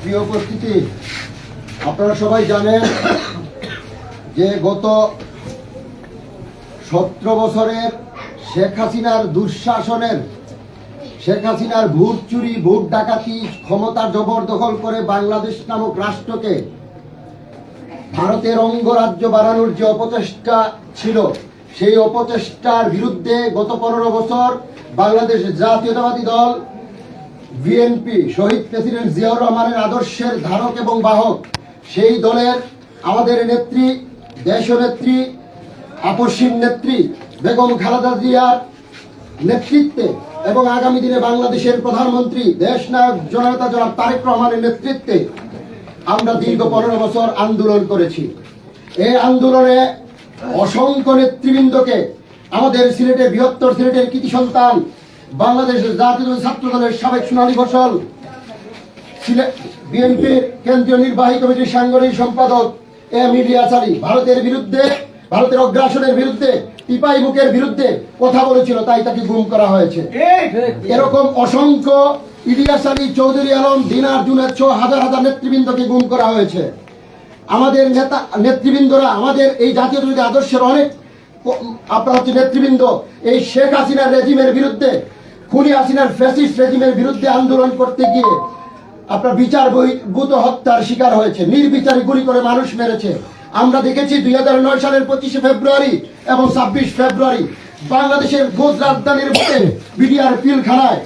প্রিয় উপস্থিতি? আপনারা সবাই জানেন যে গত সতেরো বছরের শেখ হাসিনার দুঃশাসনের, শেখ হাসিনার ভোট চুরি ভোট ডাকাতি, ক্ষমতা জবরদখল করে বাংলাদেশ নামক রাষ্ট্রকে ভারতের অঙ্গরাজ্য বাড়ানোর যে অপচেষ্টা ছিল সেই অপচেষ্টার বিরুদ্ধে গত পনেরো বছর বাংলাদেশ জাতীয়তাবাদী দল বিএনপি শহীদ প্রেসিডেন্ট জিয়াউর রহমানের আদর্শের ধারক এবং বাহক, সেই দলের আমাদের নেত্রী, দেশনেত্রী আপসীম নেত্রী বেগম খালেদা জিয়ার নেতৃত্বে এবং আগামী দিনে বাংলাদেশের প্রধানমন্ত্রী দেশ নায়ক জনতা জনাব তারেক রহমানের নেতৃত্বে আমরা দীর্ঘ পনেরো বছর আন্দোলন করেছি। এই আন্দোলনে অসংখ্য নেতৃবৃন্দকে আমাদের সিলেটের বৃহত্তর সিলেটের কৃতি সন্তান বাংলাদেশের জাতীয় ছাত্র দলের সাবেক সোনালী ফসল সিলেট বিএনপির কেন্দ্রীয় নির্বাহী কমিটির সাংগঠনিক সম্পাদক এম ইলিয়াস আলী ভারতের বিরুদ্ধে ভারতের অগ্রাসনের বিরুদ্ধে টিপাই বুকের বিরুদ্ধে কথা বলেছিল তাই তাকে গুম করা হয়েছে। এরকম অসংখ্য ইলিয়াস আলী চৌধুরী আলম দিনার জুনের ছ হাজার হাজার নেতৃবৃন্দকে গুম করা হয়েছে। আমাদের নেতা, নেতৃবৃন্দরা আমাদের এই জাতীয় আদর্শের অনেক, আপনার হচ্ছে নেতৃবৃন্দ, এই শেখ হাসিনার রেজিমের বিরুদ্ধে, খুনি হাসিনার ফ্যাসিস্ট রেজিমের বিরুদ্ধে আন্দোলন করতে গিয়ে আপনার বিচার বহির্ভূত হত্যার শিকার হয়েছে, নির্বিচারে গুলি করে মানুষ মেরেছে। আমরা দেখেছি দুই হাজার নয় সালের পঁচিশে ফেব্রুয়ারি এবং ছাব্বিশ ফেব্রুয়ারি বাংলাদেশের গোজ রাজধানীর বুকে বিডিআর পিলখানায়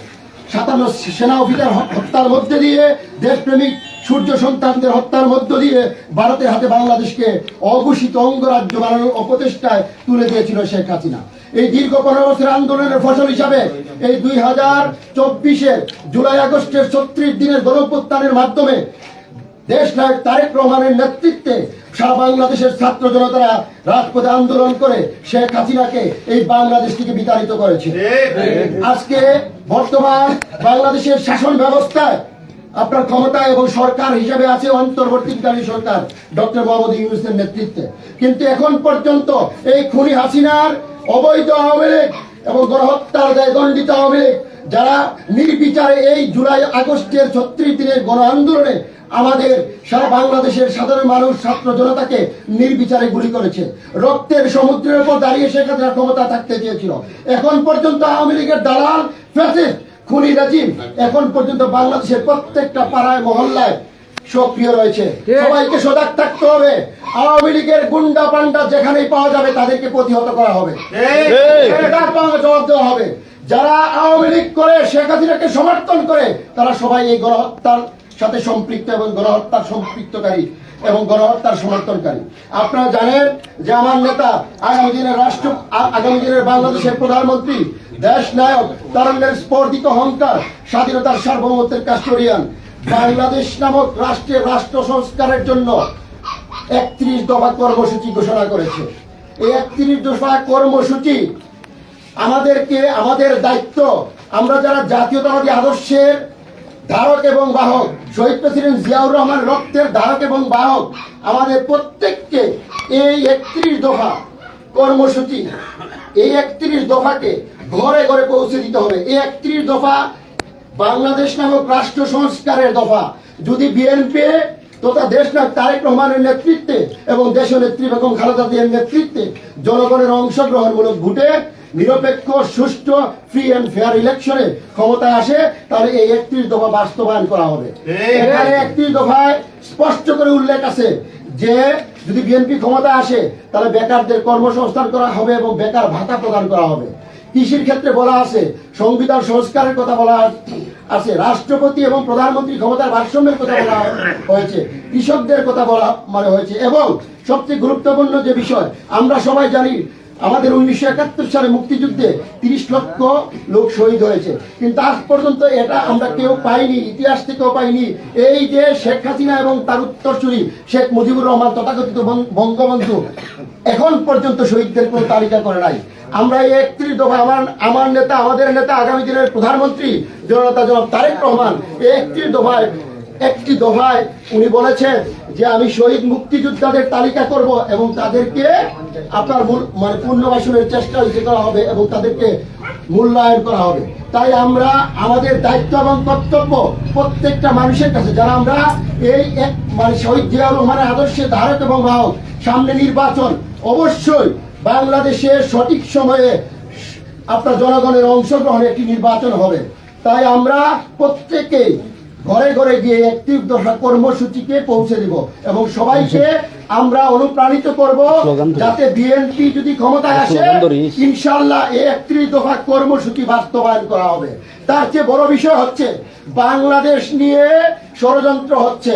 সাতান্ন সেনা অফিসার হত্যার মধ্যে দিয়ে দেশপ্রেমিক সূর্য সন্তানদের হত্যার মধ্য দিয়ে ভারতের হাতে বাংলাদেশকে অঘোষিত অঙ্গরাজ্য বানানোর অপচেষ্টায় তুলে দিয়েছিল শেখ হাসিনা। এই দীর্ঘ পনেরো বছরের আন্দোলনের ফসল হিসাবে এই দুই হাজার চব্বিশের জুলাই আগস্টের ছত্রিশ দিনের গণপ্রত্যানের মাধ্যমে দেশ নায়ক তারেক রহমানের নেতৃত্বে সারা বাংলাদেশের ছাত্র জনতারা রাজপথে আন্দোলন করে শেখ হাসিনাকে এই বাংলাদেশ থেকে বিতাড়িত করেছে। আজকে বর্তমান বাংলাদেশের শাসন ব্যবস্থায় আপনার ক্ষমতা এবং সরকার হিসেবে আছে অন্তর্বর্তীকালীন সরকার, ডক্টর মোহাম্মদ ইউনুসের নেতৃত্বে। কিন্তু এখন পর্যন্ত এই খুনি হাসিনার অবৈধ আওয়ামী এবং গণহত্যার দায় দণ্ডিত আওয়ামী যারা নির্বিচারে এই জুলাই আগস্টের ছত্রিশ দিনের গণ আন্দোলনে আমাদের সারা বাংলাদেশের সাধারণ মানুষ, ছাত্র জনতাকে নির্বিচারে গুলি করেছে। রক্তের সমুদ্রের উপর দাঁড়িয়ে সেখানে ক্ষমতা থাকতে চেয়েছিল। এখন পর্যন্ত আওয়ামী লীগের দালাল, ফ্যাসিস্ট খুনি রাজিম এখন পর্যন্ত বাংলাদেশের প্রত্যেকটা পাড়ায় মহল্লায় সক্রিয় রয়েছে। সবাইকে সজাগ থাকতে হবে। আওয়ামী লীগের গুন্ডা পান্ডা যেখানেই পাওয়া যাবে তাদেরকে প্রতিহত করা হবে। জবাব দেওয়া হবে। যারা আওয়ামী লীগ করে শেখ হাসিনাকে সমর্থন করে তারা সবাই এই গণহত্যার সাথে সম্পৃক্ত এবং গণহত্যার সম্পৃক্তকারী এবং গণহত্যার সমর্থনকারী। আপনারা জানেন যে আমার নেতা আগামী দিনের রাষ্ট্র আগামী দিনের বাংলাদেশের প্রধানমন্ত্রী দেশ নায়ক তারঙ্গের স্পর্ধিত অহংকার, স্বাধীনতার সার্বভৌমত্বের কাস্টোরিয়ান বাংলাদেশ নামক রাষ্ট্রের রাষ্ট্র সংস্কারের জন্য একত্রিশ দফা কর্মসূচি ঘোষণা করেছে। এই একত্রিশ দফা কর্মসূচি আমাদেরকে, আমাদের দায়িত্ব। আমরা যারা জাতীয়তাবাদী আদর্শের ধারক এবং বাহক, শহীদ প্রেসিডেন্ট জিয়াউর রহমান রক্তের ধারক এবং বাহক, আমাদের প্রত্যেককে এই একত্রিশ দফা কর্মসূচি, এই একত্রিশ দফাকে ঘরে ঘরে পৌঁছে দিতে হবে। এই একত্রিশ দফা বাংলাদেশ নামক রাষ্ট্র সংস্কারের দফা। যদি বিএনপি তথা দেশ নায়ক তারেক রহমানের নেতৃত্বে এবং দেশ নেত্রী বেগম খালেদা জিয়ার নেতৃত্বে জনগণের অংশগ্রহণমূলক ভোটে নিরপেক্ষ সুষ্ঠু ফ্রি অ্যান্ড ফেয়ার ইলেকশনে ক্ষমতায় আসে তাহলে এই একত্রিশ দফা বাস্তবায়ন করা হবে। এখানে একত্রিশ দফায় স্পষ্ট করে উল্লেখ আছে যে যদি বিএনপি ক্ষমতা আসে তাহলে বেকারদের কর্মসংস্থান করা হবে এবং বেকার ভাতা প্রদান করা হবে। কৃষির ক্ষেত্রে বলা আছে, সংবিধান সংস্কারের কথা বলা আছে, রাষ্ট্রপতি এবং প্রধানমন্ত্রী ক্ষমতার ভারসাম্যের কথা বলা হয়েছে, কৃষকদের কথা বলা মানে হয়েছে। এবং সবচেয়ে গুরুত্বপূর্ণ যে বিষয়, আমরা সবাই জানি, আমাদের উনিশশো একাত্তর সালে মুক্তিযুদ্ধে তিরিশ লক্ষ লোক শহীদ হয়েছে। কিন্তু আজ পর্যন্ত এটা আমরা কেউ পাইনি, ইতিহাস থেকেও পাইনি। এই যে শেখ হাসিনা এবং তার উত্তরসূরি শেখ মুজিবুর রহমান তথাকথিত বঙ্গবন্ধু, এখন পর্যন্ত শহীদদের কোনো তালিকা করে নাই। আমরা এই একত্রিশ দফা আমার আমার নেতা, আমাদের নেতা আগামী দিনের প্রধানমন্ত্রী জনতা জনাব তারেক রহমান একত্রিশ দফায়, একটি দফায় উনি বলেছেন যে আমি শহীদ মুক্তিযোদ্ধাদের তালিকা করব এবং তাদেরকে আপনার মানে পুনর্বাসনের চেষ্টা হইতে করা হবে এবং তাদেরকে মূল্যায়ন করা হবে। তাই আমরা আমাদের দায়িত্ব এবং কর্তব্য প্রত্যেকটা মানুষের কাছে, যারা আমরা এই এক মানে শহীদ জিয়া রহমানের আদর্শে, ধারক এবং বাহক, সামনে নির্বাচন, অবশ্যই বাংলাদেশে সঠিক সময়ে আপনার জনগণের অংশগ্রহণে একটি নির্বাচন হবে। তাই আমরা প্রত্যেকেই ঘরে ঘরে গিয়ে একটি দশা কর্মসূচিকে পৌঁছে দিব এবং সবাইকে আমরা অনুপ্রাণিত করব যাতে বিএনপি যদি ক্ষমতায় আসে ইনশাল্লাহ এই একত্রিশ দফা কর্মসূচি বাস্তবায়ন করা হবে। তার চেয়ে বড় বিষয় হচ্ছে বাংলাদেশ নিয়ে ষড়যন্ত্র হচ্ছে।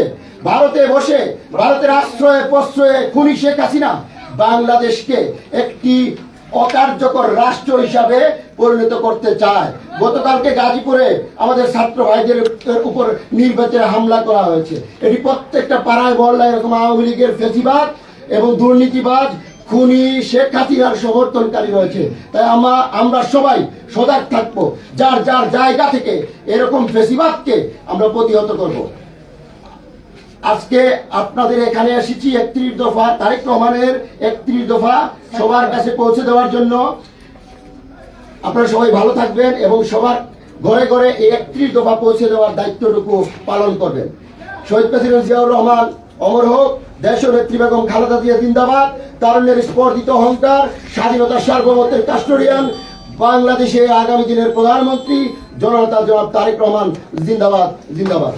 ভারতে বসে ভারতের আশ্রয়ে প্রশ্রয়ে খুনি শেখ হাসিনা বাংলাদেশকে একটি অকার্যকর রাষ্ট্র হিসাবে পরিণত করতে চায়। গতকালকে গাজীপুরে আমাদের ছাত্র ভাইদের উপর নির্বাচনে হামলা করা হয়েছে। এটি প্রত্যেকটা পাড়ায় মহল্লায় এরকম আওয়ামী লীগের ফেসিবাদ এবং দুর্নীতিবাজ খুনি শেখ হাসিনার সমর্থনকারী রয়েছে। তাই আমরা আমরা সবাই সজাগ থাকব। যার যার জায়গা থেকে এরকম ফেসিবাদকে আমরা প্রতিহত করব। আজকে আপনাদের এখানে এসেছি একত্রিশ দফা তারেক রহমানের একত্রিশ দফা সবার কাছে পৌঁছে দেওয়ার জন্য। আপনারা সবাই ভালো থাকবেন এবং সবার ঘরে ঘরে এই একত্রিশ দফা পৌঁছে দেওয়ার দায়িত্বটুকু পালন করবেন। শহীদ প্রেসিডেন্ট জিয়াউর রহমান, অমর হোক, দেশ নেত্রী বেগম খালেদা জিয়া জিন্দাবাদ, তারুণ্যের স্পর্ধিত অহংকার স্বাধীনতার সার্বভৌমত্বের কাস্টোরিয়ান বাংলাদেশে আগামী দিনের প্রধানমন্ত্রী জনতা জনাব তারেক রহমান, জিন্দাবাদ জিন্দাবাদ।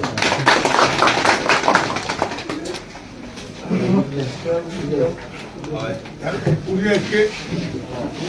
উনি আজকে